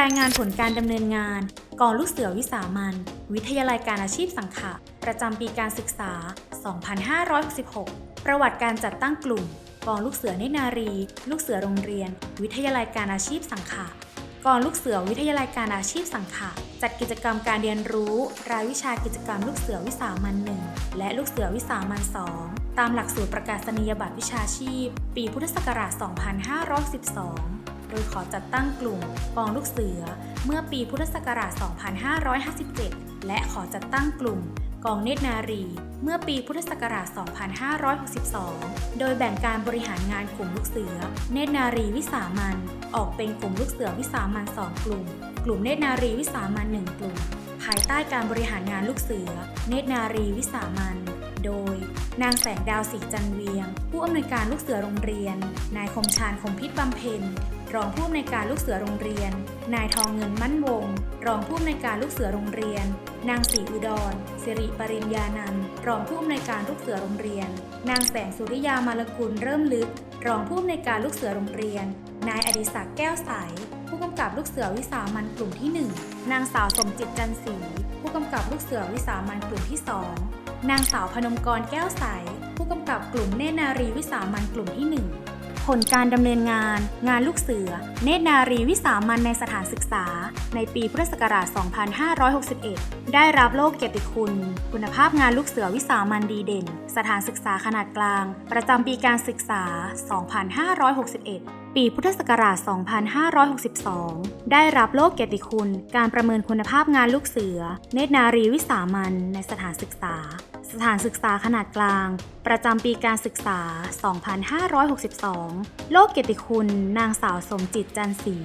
รายงานผลการดำเนินงานกองลูกเสือวิสามันวิทยาลัยการอาชีพสังขะประจำปีการศึกษา 2566 ประวัติการจัดตั้งกลุ่มกองลูกเสือเนนารี ลูกเสือโรงเรียน วิทยาลัยการอาชีพสังขะกองลูกเสือวิทยาลัยการอาชีพสังขะจัดกิจกรรมการเรียนรู้ รายวิชากิจกรรมลูกเสือวิสามันหนึ่งและลูกเสือวิสามันสองตามหลักสูตรประกาศนียบัตรวิชาชีพ ปีพุทธศักราช 2512 โดยขอจัดตั้งกลุ่มกองลูกเสือ เมื่อปีพุทธศักราช 2557 และขอจัดตั้งกลุ่มกองเนตรนารี เมื่อปีพุทธศักราช 2562 โดยแบ่งการบริหารงานกลุ่มลูกเสือ เนตรนารีวิสามันออกเป็นกลุ่มลูกเสือวิสามันสองกลุ่ม กลุ่มเนตรนารีวิสามันหนึ่งกลุ่ม ภายใต้การบริหารงานลูกเสือ เนตรนารีวิสามันโดย นางแสงดาวศรีจันเวียง ผู้อำนวยการลูกเสือโรงเรียน นายคมชาญคมพิษบำเพ็ญรองผู้อำนวยการลูกเสือโรงเรียน นายทองเงินมั่นวง รองผู้อำนวยการลูกเสือโรงเรียน นางศรีอุดรสิริปริญญานันรองผู้อำนวยการลูกเสือโรงเรียน นางแสงสุริยามารกุลเริ่มลึก รองผู้อำนวยการลูกเสือโรงเรียน นายอดิศักดิ์แก้วใส ผู้กำกับลูกเสือวิสามันกลุ่มที่ 1 นางสาวสมจิตจันศรีผู้กำกับลูกเสือวิสามันกลุ่มที่ 2 นางสาวพนมกรแก้วใส ผู้กำกับกลุ่มเนตรนารีวิสามันกลุ่มที่ 1 ผลการดำเนินงาน งานลูกเสือ เนตรนารีวิสามันในสถานศึกษา ในปีพุทธศักราช 2561 ได้รับโล่เกียรติคุณ คุณภาพงานลูกเสือวิสามันดีเด่น สถานศึกษาขนาดกลาง ประจำปีการศึกษา 2561ปีพุทธศักราช 2562 ได้รับโล่เกียรติคุณ การประเมินคุณภาพงานลูกเสือ เนตรนารีวิสามันในสถานศึกษา สถานศึกษาขนาดกลาง ประจำปีการศึกษา 2562 โลกเกียรติคุณ นางสาวสมจิตจันศรี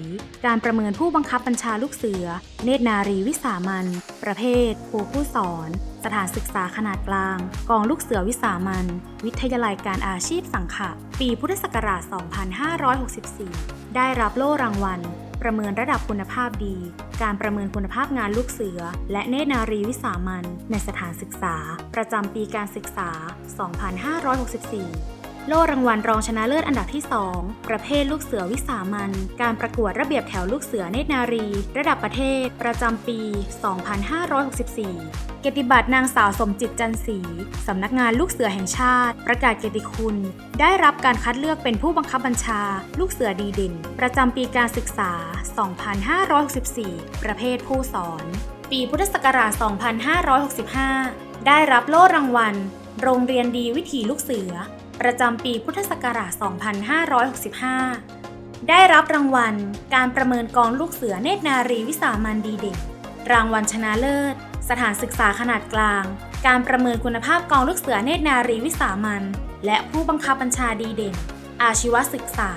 การประเมินผู้บังคับบัญชาลูกเสือ เนตรนารีวิสามัน ประเภทครูผู้สอน สถานศึกษาขนาดกลาง กองลูกเสือวิสามัน วิทยาลัยการอาชีพสังขะ ปีพุทธศักราช 2564 ได้รับโล่รางวัล ประเมินระดับคุณภาพดี การประเมินคุณภาพงานลูกเสือ และเนตรนารีวิสามันในสถานศึกษา ประจำปีการศึกษา 2564 โล่รางวัลรองชนะเลิศอันดับที่ 2 ประเภทลูกเสือวิสามัน การประกวดระเบียบแถวลูกเสือเนตรนารี ระดับประเทศ ประจำปี 2564เกียรติบัตรนางสาวสมจิตจันทร์ศรีสำนักงานลูกเสือแห่งชาติ ประกาศเกียรติคุณ ได้รับการคัดเลือกเป็นผู้บังคับบัญชา ลูกเสือดีเด่น ประจำปีการศึกษา 2564 ประเภทผู้สอน ปีพุทธศักราช 2565 ได้รับโล่รางวัล โรงเรียนดีวิถีลูกเสือ ประจำปีพุทธศักราช 2565 ได้รับรางวัลการประเมินกองลูกเสือเนตรนารีวิสามันดีเด่นรางวัลชนะเลิศ สถานศึกษาขนาดกลาง การประเมินคุณภาพกองลูกเสือเนตรนารีวิสามันและผู้บังคับบัญชาดีเด่น อาชีวศึกษา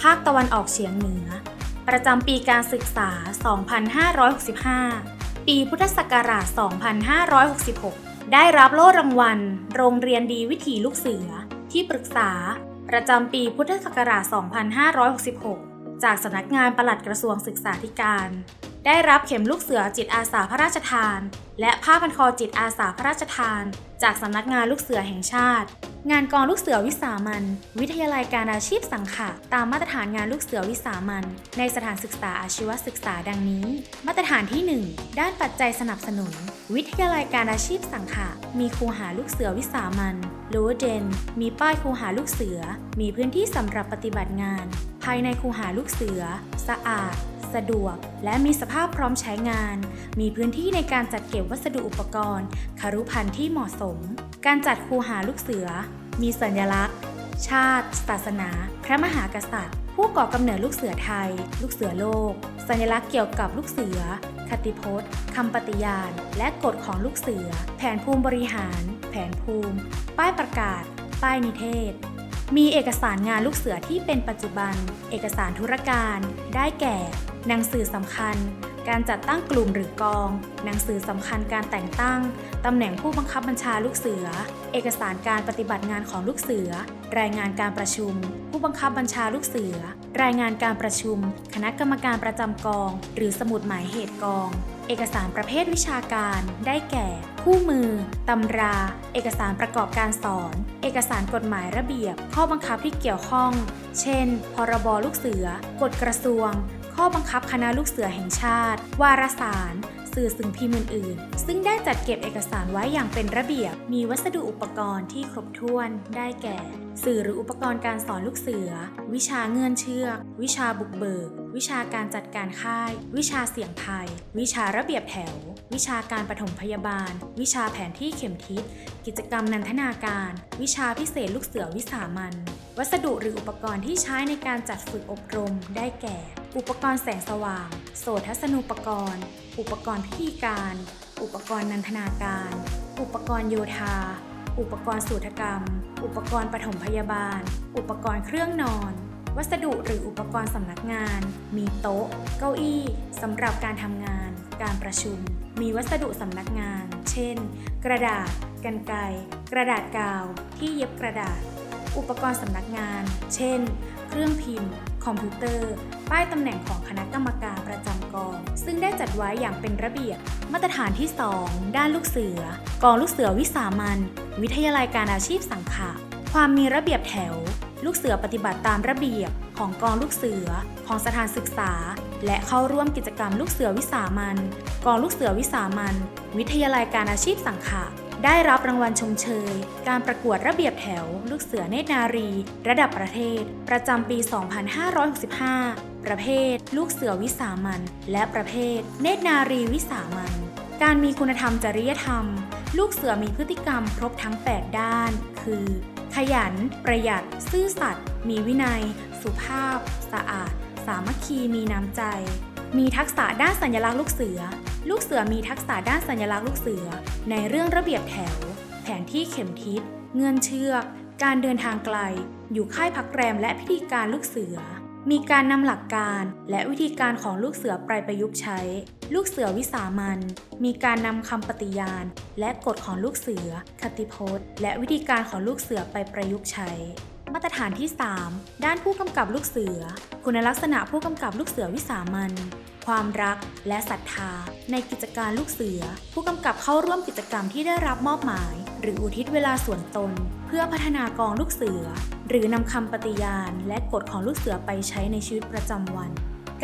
ภาคตะวันออกเฉียงเหนือ ประจำปีการศึกษา 2565 ปีพุทธศักราช 2566 ได้รับโล่รางวัล โรงเรียนดีวิถีลูกเสือ ที่ปรึกษา ประจำปีพุทธศักราช 2566 จากสำนักงานปลัดกระทรวงศึกษาธิการ ได้รับเข็มลูกเสือจิตอาสาพระราชทาน และผ้าพันคอจิตอาสาพระราชทาน จากสำนักงานลูกเสือแห่งชาติ งานกองลูกเสือวิสามัน วิทยาลัยการอาชีพสังขะตามมาตรฐานงานลูกเสือวิสามันในสถานศึกษาอาชีวศึกษาดังนี้ มาตรฐานที่ 1 ด้านปัจจัยสนับสนุน วิทยาลัยการอาชีพสังขะมีครูหาลูกเสือวิสามันโลเดนมีป้ายครูหาลูกเสือ มีพื้นที่สำหรับปฏิบัติงาน ภายในครูหาลูกเสือ สะอาดสะดวกและมีสภาพพร้อมใช้งาน มีพื้นที่ในการจัดเก็บวัสดุอุปกรณ์ คารุพันธ์ที่เหมาะสม การจัดคูหาลูกเสือ มีสัญลักษณ์ ชาติ ศาสนา พระมหากษัตริย์ ผู้ก่อกำเนิดลูกเสือไทย ลูกเสือโลก สัญลักษณ์เกี่ยวกับลูกเสือ คติพจน์คำปฏิญาณ และกฎของลูกเสือ แผนภูมิบริหาร แผนภูมิ ป้ายประกาศ ป้ายนิเทศ มีเอกสารงานลูกเสือที่เป็นปัจจุบัน เอกสารธุรการ ได้แก่ หนังสือสำคัญ การจัดตั้งกลุ่มหรือกอง หนังสือสำคัญการแต่งตั้ง ตำแหน่งผู้บังคับบัญชาลูกเสือ เอกสารการปฏิบัติงานของลูกเสือ รายงานการประชุม ผู้บังคับบัญชาลูกเสือ รายงานการประชุม คณะกรรมการประจำกอง หรือสมุดหมายเหตุกอง เอกสารประเภทวิชาการ ได้แก่ คู่มือ ตำรา เอกสารประกอบการสอน เอกสารกฎหมายระเบียบ ข้อบังคับที่เกี่ยวข้อง เช่น พรบลูกเสือ กฎกระทรวง ข้อบังคับคณะลูกเสือแห่งชาติ วารสาร สื่อสิ่งพิมพ์อื่นๆ ซึ่งได้จัดเก็บเอกสารไว้อย่างเป็นระเบียบ มีวัสดุอุปกรณ์ที่ครบถ้วน ได้แก่ สื่อหรืออุปกรณ์การสอนลูกเสือ วิชาเงื่อนเชือก วิชาบุกเบิก วิชาการจัดการค่าย วิชาเสี่ยงภัย วิชาระเบียบแถว วิชาการปฐมพยาบาล วิชาแผนที่เข็มทิศ กิจกรรมนันทนาการ วิชาพิเศษลูกเสือวิสามันวัสดุหรืออุปกรณ์ที่ใช้ในการจัดฝึกอบรมได้แก่ อุปกรณ์แสงสว่าง โสทัศนูปกรณ์ อุปกรณ์พิธีการ อุปกรณ์นันทนาการ อุปกรณ์โยธา อุปกรณ์สูตรกรรม อุปกรณ์ปฐมพยาบาล อุปกรณ์เครื่องนอน วัสดุหรืออุปกรณ์สำนักงาน มีโต๊ะ เก้าอี้สำหรับการทำงาน การประชุม มีวัสดุสำนักงาน เช่น กระดาษกรรไกรกระดาษกาว ที่เย็บกระดาษ อุปกรณ์สำนักงาน เช่น เครื่องพิมพ์ คอมพิวเตอร์ ป้ายตำแหน่งของคณะกรรมการประจำกอง ซึ่งได้จัดไว้อย่างเป็นระเบียบ มาตรฐานที่ 2 ด้านลูกเสือ กองลูกเสือวิสามันวิทยาลัยการอาชีพสังขะความมีระเบียบแถว ลูกเสือปฏิบัติตามระเบียบของกองลูกเสือ ของสถานศึกษา และเข้าร่วมกิจกรรมลูกเสือวิสามันกองลูกเสือวิสามันวิทยาลัยการอาชีพสังขะ ได้รับรางวัลชมเชย การประกวดระเบียบแถว ลูกเสือเนตรนารี ระดับประเทศ ประจำปี 2565 ประเภท ลูกเสือวิสามัน และประเภท เนตรนารีวิสามัน การมีคุณธรรมจริยธรรม ลูกเสือมีพฤติกรรมครบทั้ง 8 ด้าน คือ ขยัน ประหยัด ซื่อสัตย์ มีวินัย สุภาพ สะอาด สามัคคีมีน้ำใจมีทักษะด้านสัญลักษณ์ลูกเสือ ลูกเสือมีทักษะด้านสัญลักษณ์ลูกเสือ ในเรื่องระเบียบแถว แผนที่เข็มทิศ เงื่อนเชือก การเดินทางไกล อยู่ค่ายพักแรมและพิธีการลูกเสือ มีการนำหลักการและวิธีการของลูกเสือไปประยุกต์ใช้ ลูกเสือวิสามัน มีการนำคำปฏิญาณ และกฎของลูกเสือ คติพจน์ และวิธีการของลูกเสือไปประยุกต์ใช้มาตรฐานที่ 3 ด้านผู้กำกับลูกเสือ คุณลักษณะผู้กำกับลูกเสือวิสามัน ความรัก และศรัทธา ในกิจการลูกเสือ ผู้กำกับเข้าร่วมกิจกรรมที่ได้รับมอบหมาย หรืออุทิศเวลาส่วนตน เพื่อพัฒนากองลูกเสือ หรือนำคำปฏิญาณ และกฎของลูกเสือไปใช้ในชีวิตประจำวัน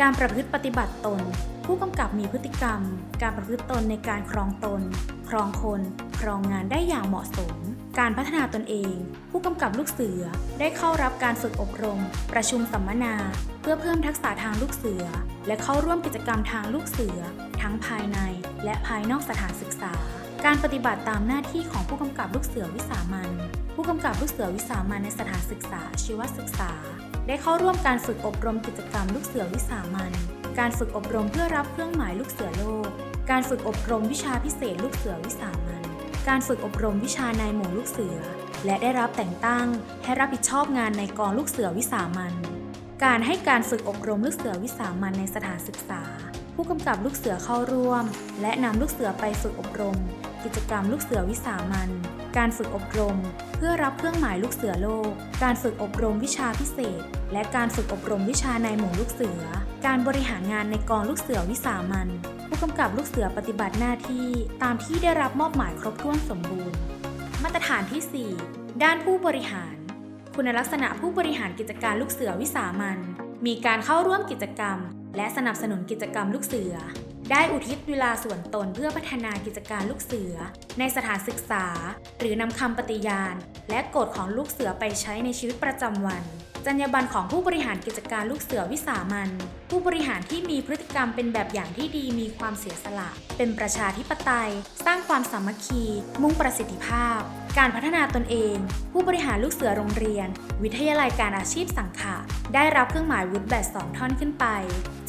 การประพฤติปฏิบัติตน ผู้กำกับมีพฤติกรรม การประพฤติตนในการครองตน ครองคน ครองงานได้อย่างเหมาะสม การพัฒนาตนเอง ผู้กำกับลูกเสือได้เข้ารับการฝึกอบรม ประชุมสัมมนา เพื่อเพิ่มทักษะทางลูกเสือ และเข้าร่วมกิจกรรมทางลูกเสือ ทั้งภายใน และภายนอกสถานศึกษา การปฏิบัติตามหน้าที่ของผู้กำกับลูกเสือวิสามันผู้กำกับลูกเสือวิสามันในสถานศึกษา ชีวศึกษา ได้เข้าร่วมการฝึกอบรมกิจกรรมลูกเสือวิสามันการฝึกอบรมเพื่อรับเครื่องหมายลูกเสือโลก การฝึกอบรมวิชาพิเศษลูกเสือวิสามัน การฝึกอบรมวิชานายหมู่ลูกเสือ และได้รับแต่งตั้งให้รับผิดชอบงานในกองลูกเสือวิสามันการให้การฝึกอบรมลูกเสือวิสามันในสถานศึกษา ผู้กำกับลูกเสือเข้าร่วม และนำลูกเสือไปฝึกอบรม กิจกรรมลูกเสือวิสามันการฝึกอบรม เพื่อรับเครื่องหมายลูกเสือโลก การฝึกอบรมวิชาพิเศษ และการฝึกอบรมวิชาในหมู่ลูกเสือ การบริหารงานในกองลูกเสือวิสามัน กำกับลูกเสือปฏิบัติหน้าที่ตามที่ได้รับมอบหมายครบถ้วนสมบูรณ์ มาตรฐานที่ 4 ด้านผู้บริหาร คุณลักษณะผู้บริหารกิจการลูกเสือวิสามันมีการเข้าร่วมกิจกรรม และสนับสนุนกิจกรรมลูกเสือ ได้อุทิศเวลาส่วนตนเพื่อพัฒนากิจการลูกเสือ ในสถานศึกษา หรือนำคำปฏิญาณ และกฎของลูกเสือไปใช้ในชีวิตประจำวัน จรรยาบรรณของผู้บริหารกิจการลูกเสือวิสามันผู้บริหารที่มีพฤติกรรมเป็นแบบอย่างที่ดีมีความเสียสละ เป็นประชาธิปไตย สร้างความสามัคคี มุ่งประสิทธิภาพ การพัฒนาตนเอง ผู้บริหารลูกเสือโรงเรียน วิทยาลัยการอาชีพสังขะได้รับเครื่องหมายวุฒิแบต2ท่อนขึ้นไป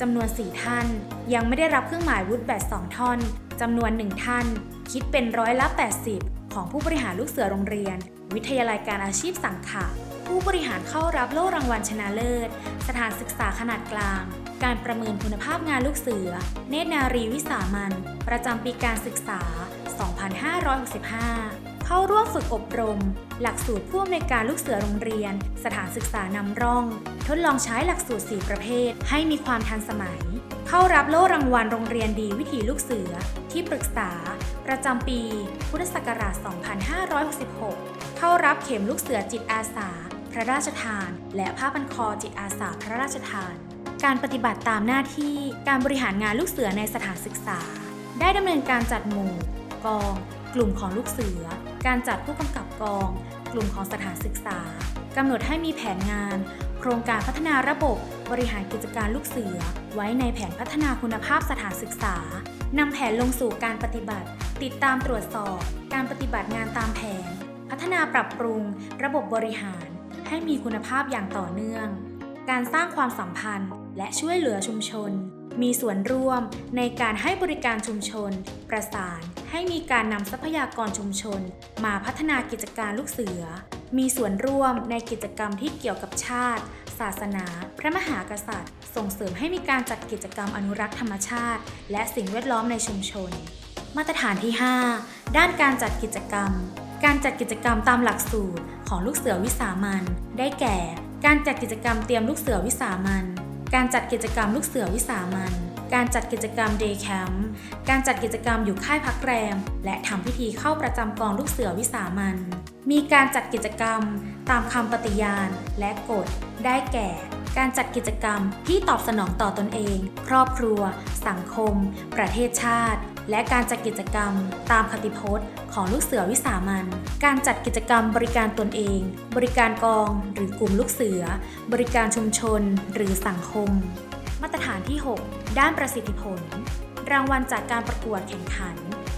จำนวน 4 ท่าน ยังไม่ได้รับเครื่องหมายวุฒิแบต2ท่อนจำนวน 1 ท่าน คิดเป็นร้อยละ 80 ของผู้บริหารลูกเสือโรงเรียน วิทยาลัยการอาชีพสังขะ ผู้บริหารเข้ารับโล่รางวัลชนะเลิศ สถานศึกษาขนาดกลาง การประเมินคุณภาพงานลูกเสือ เนตรนารีวิสามันประจำปีการศึกษา 2565 เข้าร่วมฝึกอบรม หลักสูตรผู้อำนวยการลูกเสือโรงเรียน สถานศึกษานำร่อง ทดลองใช้หลักสูตร 4 ประเภท ให้มีความทันสมัย เข้ารับโล่รางวัลโรงเรียนดีวิถีลูกเสือ ที่ปรึกษา ประจำปี พุทธศักราช 2566 เข้ารับเข็มลูกเสือจิตอาสา พระราชทาน และผ้าพันคอจิตอาสาพระราชทาน การปฏิบัติตามหน้าที่การบริหารงานลูกเสือในสถานศึกษา ได้ดำเนินการจัดหมู่ กอง กลุ่มของลูกเสือ การจัดผู้กำกับกอง กลุ่มของสถานศึกษากำหนดให้มีแผนงาน โครงการพัฒนาระบบบริหารกิจการลูกเสือ ไว้ในแผนพัฒนาคุณภาพสถานศึกษานำแผนลงสู่การปฏิบัติ ติดตามตรวจสอบ การปฏิบัติงานตามแผน พัฒนาปรับปรุง ระบบบริหาร ให้มีคุณภาพอย่างต่อเนื่อง การสร้างความสัมพันธ์ และช่วยเหลือชุมชน มีส่วนร่วมในการให้บริการชุมชน ประสานให้มีการนำทรัพยากรชุมชน มาพัฒนากิจการลูกเสือ มีส่วนร่วมในกิจกรรมที่เกี่ยวกับชาติ ศาสนา พระมหากษัตริย์ ส่งเสริมให้มีการจัดกิจกรรมอนุรักษ์ธรรมชาติ และสิ่งแวดล้อมในชุมชน มาตรฐานที่ 5 ด้านการจัดกิจกรรม การจัดกิจกรรมตามหลักสูตรของลูกเสือวิสามันได้แก่ การจัดกิจกรรมเตรียมลูกเสือวิสามันการจัดกิจกรรมลูกเสือวิสามันการจัดกิจกรรมเดย์แคมป์การจัดกิจกรรมอยู่ค่ายพักแรม และทำพิธีเข้าประจำกองลูกเสือวิสามันมีการจัดกิจกรรมตามคำปฏิญาณ และกฎ ได้แก่ การจัดกิจกรรมที่ตอบสนองต่อตนเอง ครอบครัว สังคม ประเทศชาติ และการจัดกิจกรรมตามคติพจน์ ของลูกเสือวิสามัน การจัดกิจกรรมบริการตนเอง บริการกองหรือกลุ่มลูกเสือ บริการชุมชนหรือสังคม มาตรฐานที่ 6 ด้านประสิทธิผล รางวัลจากการประกวดแข่งขัน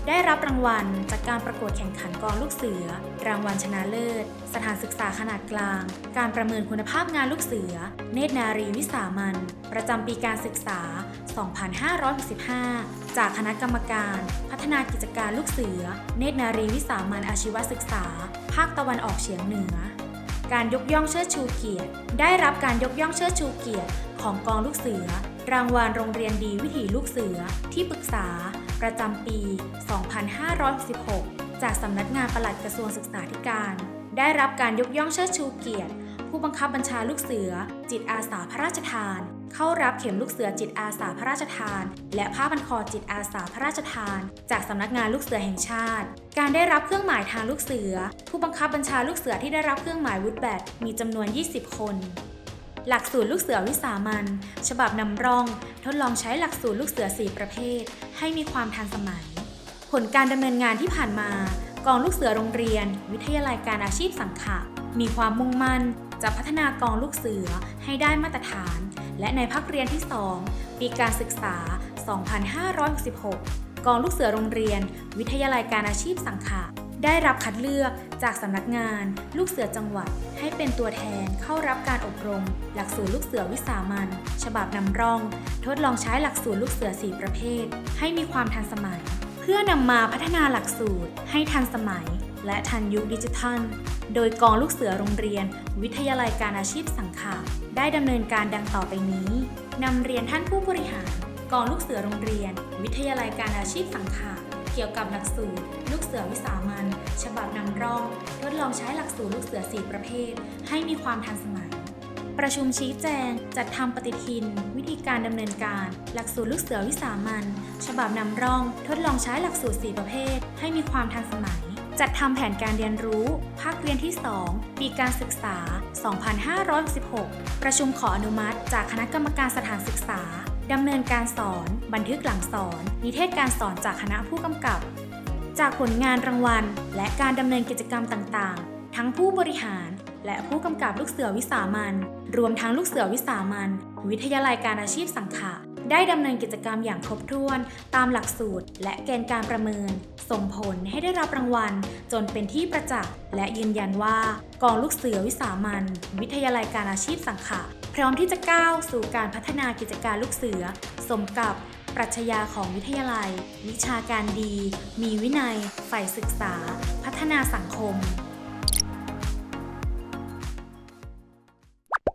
ได้รับรางวัลจากการประกวดแข่งขันกองลูกเสือ รางวัลชนะเลิศ สถานศึกษาขนาดกลาง การประเมินคุณภาพงานลูกเสือ เนตรนารีวิสามัน ประจำปีการศึกษา 2565 จากคณะกรรมการ พัฒนากิจการลูกเสือ เนตรนารีวิสามันอาชีวศึกษา ภาคตะวันออกเฉียงเหนือ การยกย่องเชิดชูเกียรติ ได้รับการยกย่องเชิดชูเกียรติ ของกองลูกเสือ รางวัลโรงเรียนดีวิถีลูกเสือ ที่ปรึกษา ประจำปี 2566 จากสำนักงานปลัดกระทรวงศึกษาธิการ ได้รับการยกย่องเชิดชูเกียรติ ผู้บังคับบัญชาลูกเสือ จิตอาสาพระราชทาน เข้ารับเข็มลูกเสือจิตอาสาพระราชทาน และผ้าพันคอจิตอาสาพระราชทาน จากสำนักงานลูกเสือแห่งชาติ การได้รับเครื่องหมายทางลูกเสือ ผู้บังคับบัญชาลูกเสือที่ได้รับเครื่องหมายวุฒิแบตมีจำนวน 20 คน หลักสูตรลูกเสือวิสามันฉบับนำร่อง ทดลองใช้หลักสูตรลูกเสือ 4 ประเภท ให้มีความทันสมัย ผลการดำเนินงานที่ผ่านมา กองลูกเสือโรงเรียน วิทยาลัยการอาชีพสังขะมีความมุ่งมั่น จะพัฒนากองลูกเสือให้ได้มาตรฐาน และในภาคเรียนที่ 2 ปีการศึกษา 2566 กองลูกเสือโรงเรียน วิทยาลัยการอาชีพสังขะ ได้รับคัดเลือกจากสำนักงาน ลูกเสือจังหวัด ให้เป็นตัวแทนเข้ารับการอบรม หลักสูตรลูกเสือวิสามันฉบับนำร่อง ทดลองใช้หลักสูตรลูกเสือ4ประเภท ให้มีความทันสมัย เพื่อนำมาพัฒนาหลักสูตรให้ทันสมัย และทันยุคดิจิทัล โดยกองลูกเสือโรงเรียน วิทยาลัยการอาชีพสังขะได้ดำเนินการดังต่อไปนี้นำเรียนท่านผู้บริหารกองลูกเสือโรงเรียน วิทยาลัยการอาชีพสังขะเกี่ยวกับหลักสูตร ลูกเสือวิสามัน ฉบับนำร่อง ทดลองใช้หลักสูตรลูกเสือ 4 ประเภท ให้มีความทันสมัย ประชุมชี้แจง จัดทำปฏิทิน วิธีการดำเนินการ หลักสูตรลูกเสือวิสามันฉบับนำร่อง ทดลองใช้หลักสูตร 4 ประเภท ให้มีความทันสมัย จัดทำแผนการเรียนรู้ ภาคเรียนที่ 2 ปีการศึกษา 2516 ประชุมขออนุมัติ จากคณะกรรมการสถานศึกษาดำเนินการสอน บันทึกหลังสอน นิเทศการสอนจากคณะผู้กำกับ จากผลงานรางวัล และการดำเนินกิจกรรมต่างๆ ทั้งผู้บริหาร และผู้กำกับลูกเสือวิสามันรวมทั้งลูกเสือวิสามันวิทยาลัยการอาชีพสังขะได้ดำเนินกิจกรรมอย่างครบถ้วน ตามหลักสูตร และเกณฑ์การประเมิน ส่งผลให้ได้รับรางวัล จนเป็นที่ประจักษ์และยืนยันว่ากองลูกเสือวิสามันวิทยาลัยการอาชีพสังขะพร้อมที่จะก้าวสู่การพัฒนากิจการลูกเสือ สมกับ ปรัชญาของวิทยาลัย วิชาการดี มีวินัย ใฝ่ศึกษา พัฒนาสังคม